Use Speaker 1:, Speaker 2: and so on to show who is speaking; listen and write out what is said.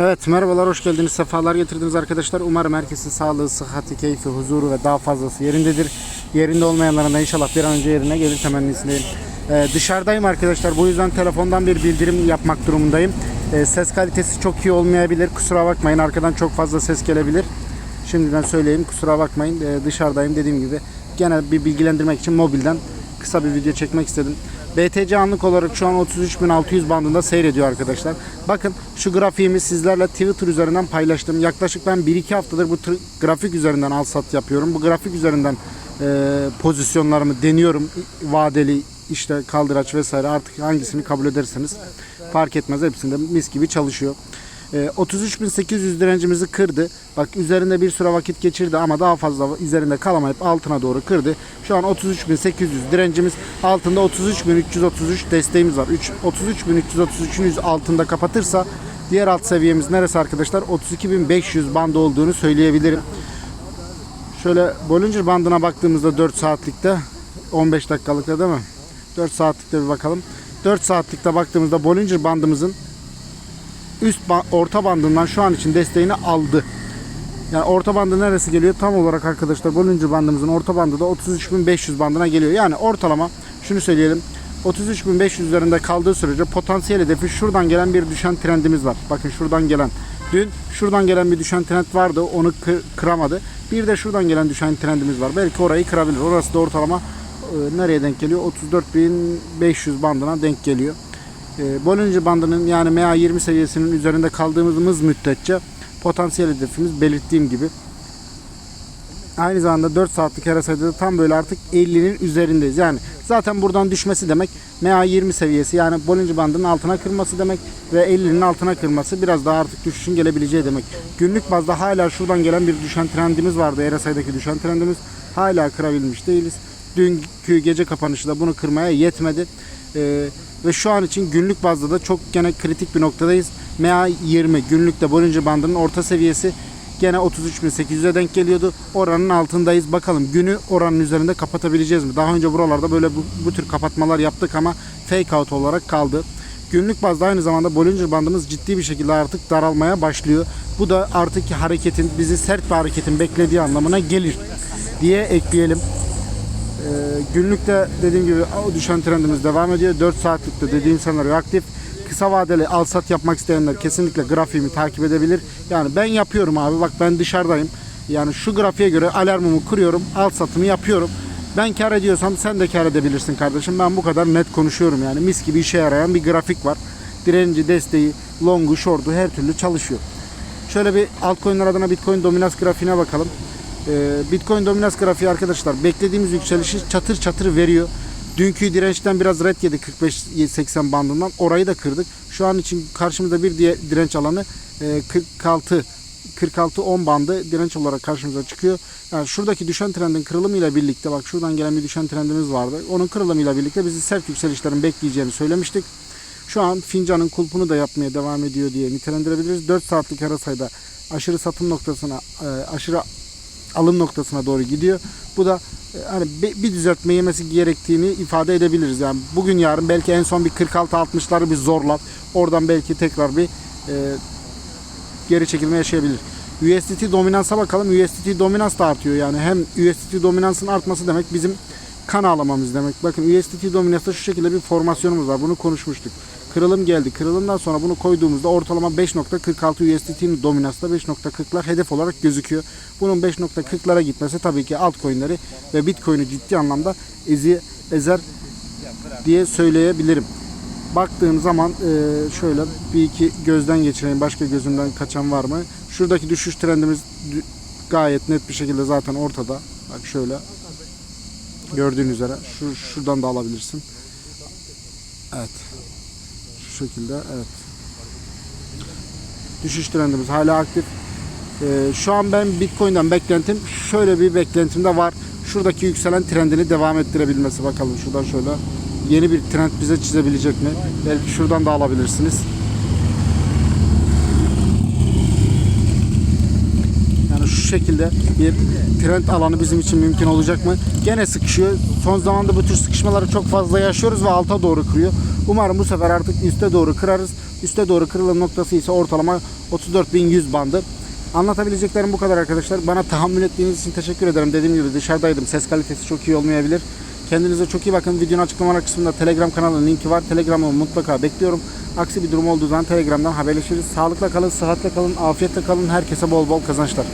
Speaker 1: Evet merhabalar hoş geldiniz. Sefalar getirdiniz arkadaşlar. Umarım herkesin sağlığı sıhhati keyfi huzuru ve daha fazlası yerindedir. Yerinde olmayanların da inşallah bir an önce yerine gelir temennisindeyim Ee, dışarıdayım arkadaşlar. Bu yüzden telefondan bir bildirim yapmak durumundayım. Ee, ses kalitesi çok iyi olmayabilir. Kusura bakmayın arkadan çok fazla ses gelebilir. Şimdiden söyleyeyim kusura bakmayın. Ee, dışarıdayım dediğim gibi. Gene bir bilgilendirmek için mobilden kısa bir video çekmek istedim. BTC anlık olarak şu an 33.600 bandında seyrediyor arkadaşlar. Bakın şu grafiğimi sizlerle Twitter üzerinden paylaştım. Yaklaşık ben 1-2 haftadır bu grafik üzerinden al sat yapıyorum. Bu grafik üzerinden e, pozisyonlarımı deniyorum. Vadeli işte kaldıraç vesaire artık hangisini kabul ederseniz fark etmez. Hepsinde mis gibi çalışıyor. E, 33.800 direncimizi kırdı. Bak üzerinde bir süre vakit geçirdi ama daha fazla üzerinde kalamayıp altına doğru kırdı. Şu an 33.800 direncimiz altında 33.333 desteğimiz var. 3 33.333'ün yüz altında kapatırsa diğer alt seviyemiz neresi arkadaşlar? 32.500 bandı olduğunu söyleyebilirim. Şöyle Bollinger bandına baktığımızda 4 saatlikte 15 dakikalıkta değil mi? 4 saatlikte bir bakalım. 4 saatlikte baktığımızda Bollinger bandımızın üst orta bandından şu an için desteğini aldı. Yani orta bandı neresi geliyor? Tam olarak arkadaşlar Bollinger bandımızın orta bandı da 33.500 bandına geliyor. Yani ortalama şunu söyleyelim. 33.500 üzerinde kaldığı sürece potansiyel hedefi şuradan gelen bir düşen trendimiz var. Bakın şuradan gelen. Dün şuradan gelen bir düşen trend vardı. Onu kı- kıramadı. Bir de şuradan gelen düşen trendimiz var. Belki orayı kırabilir. Orası da ortalama e, nereye denk geliyor? 34.500 bandına denk geliyor. E, Bollinger bandının yani MA20 seviyesinin üzerinde kaldığımız müddetçe potansiyel hedefimiz belirttiğim gibi. Aynı zamanda 4 saatlik RSI'de de tam böyle artık 50'nin üzerindeyiz. Yani zaten buradan düşmesi demek MA20 seviyesi yani Bollinger bandının altına kırması demek ve 50'nin altına kırması biraz daha artık düşüşün gelebileceği demek. Günlük bazda hala şuradan gelen bir düşen trendimiz vardı. RSI'deki düşen trendimiz hala kırabilmiş değiliz. Dünkü gece kapanışı da bunu kırmaya yetmedi. Ee, ve şu an için günlük bazda da çok gene kritik bir noktadayız. MA20 günlükte Bollinger bandının orta seviyesi gene 33.800'e denk geliyordu. Oranın altındayız. Bakalım günü oranın üzerinde kapatabileceğiz mi? Daha önce buralarda böyle bu, bu tür kapatmalar yaptık ama fake out olarak kaldı. Günlük bazda aynı zamanda Bollinger bandımız ciddi bir şekilde artık daralmaya başlıyor. Bu da artık hareketin bizi sert bir hareketin beklediği anlamına gelir diye ekleyelim. Ee, günlükte dediğim gibi düşen trendimiz devam ediyor. 4 saatlikte dediğim senaryo aktif. Kısa vadeli al sat yapmak isteyenler kesinlikle grafiğimi takip edebilir. Yani ben yapıyorum abi bak ben dışarıdayım. Yani şu grafiğe göre alarmımı kuruyorum. Al satımı yapıyorum. Ben kar ediyorsam sen de kar edebilirsin kardeşim. Ben bu kadar net konuşuyorum yani. Mis gibi işe yarayan bir grafik var. Direnci, desteği, longu, short'u her türlü çalışıyor. Şöyle bir altcoin'ler adına Bitcoin dominans grafiğine bakalım. Ee, Bitcoin dominans grafiği arkadaşlar beklediğimiz yükselişi çatır çatır veriyor. Dünkü dirençten biraz red yedi 45-80 bandından. Orayı da kırdık. Şu an için karşımızda bir diye direnç alanı e, 46 46-10 bandı direnç olarak karşımıza çıkıyor. Yani şuradaki düşen trendin kırılımıyla birlikte bak şuradan gelen bir düşen trendimiz vardı. Onun kırılımıyla birlikte bizi sert yükselişlerin bekleyeceğini söylemiştik. Şu an fincanın kulpunu da yapmaya devam ediyor diye nitelendirebiliriz. 4 saatlik arasayda aşırı satım noktasına, e, aşırı alım noktasına doğru gidiyor. Bu da e, hani bir düzeltme yemesi gerektiğini ifade edebiliriz. Yani bugün yarın belki en son bir 46-60'ları bir zorlar. Oradan belki tekrar bir e, geri çekilme yaşayabilir. USDT dominansa bakalım. USDT dominans da artıyor. Yani hem USDT dominansın artması demek bizim kan ağlamamız demek. Bakın USDT dominansta şu şekilde bir formasyonumuz var. Bunu konuşmuştuk. Kırılım geldi. Kırılımdan sonra bunu koyduğumuzda ortalama 5.46 USDT'nin dominansta 5.40'lar hedef olarak gözüküyor. Bunun 5.40'lara gitmesi tabii ki altcoin'leri ve Bitcoin'i ciddi anlamda ezi, ezer diye söyleyebilirim. Baktığım zaman e, şöyle bir iki gözden geçireyim. Başka gözümden kaçan var mı? Şuradaki düşüş trendimiz gayet net bir şekilde zaten ortada. Bak şöyle. Gördüğün üzere. Şu, şuradan da alabilirsin. Evet. Şekilde evet. Düşüş trendimiz hala aktif. Ee, şu an ben Bitcoin'den beklentim şöyle bir beklentim de var. Şuradaki yükselen trendini devam ettirebilmesi bakalım şuradan şöyle. Yeni bir trend bize çizebilecek mi? Belki şuradan da alabilirsiniz. Yani şu şekilde bir trend alanı bizim için mümkün olacak mı? Gene sıkışıyor. Son zamanda bu tür sıkışmaları çok fazla yaşıyoruz ve alta doğru kırıyor. Umarım bu sefer artık üste doğru kırarız. Üste doğru kırılım noktası ise ortalama 34.100 bandı. Anlatabileceklerim bu kadar arkadaşlar. Bana tahammül ettiğiniz için teşekkür ederim. Dediğim gibi dışarıdaydım. Ses kalitesi çok iyi olmayabilir. Kendinize çok iyi bakın. Videonun açıklamalar kısmında Telegram kanalının linki var. Telegram'ı mutlaka bekliyorum. Aksi bir durum olduğu zaman Telegram'dan haberleşiriz. Sağlıkla kalın, sıhhatle kalın, afiyetle kalın. Herkese bol bol kazançlar.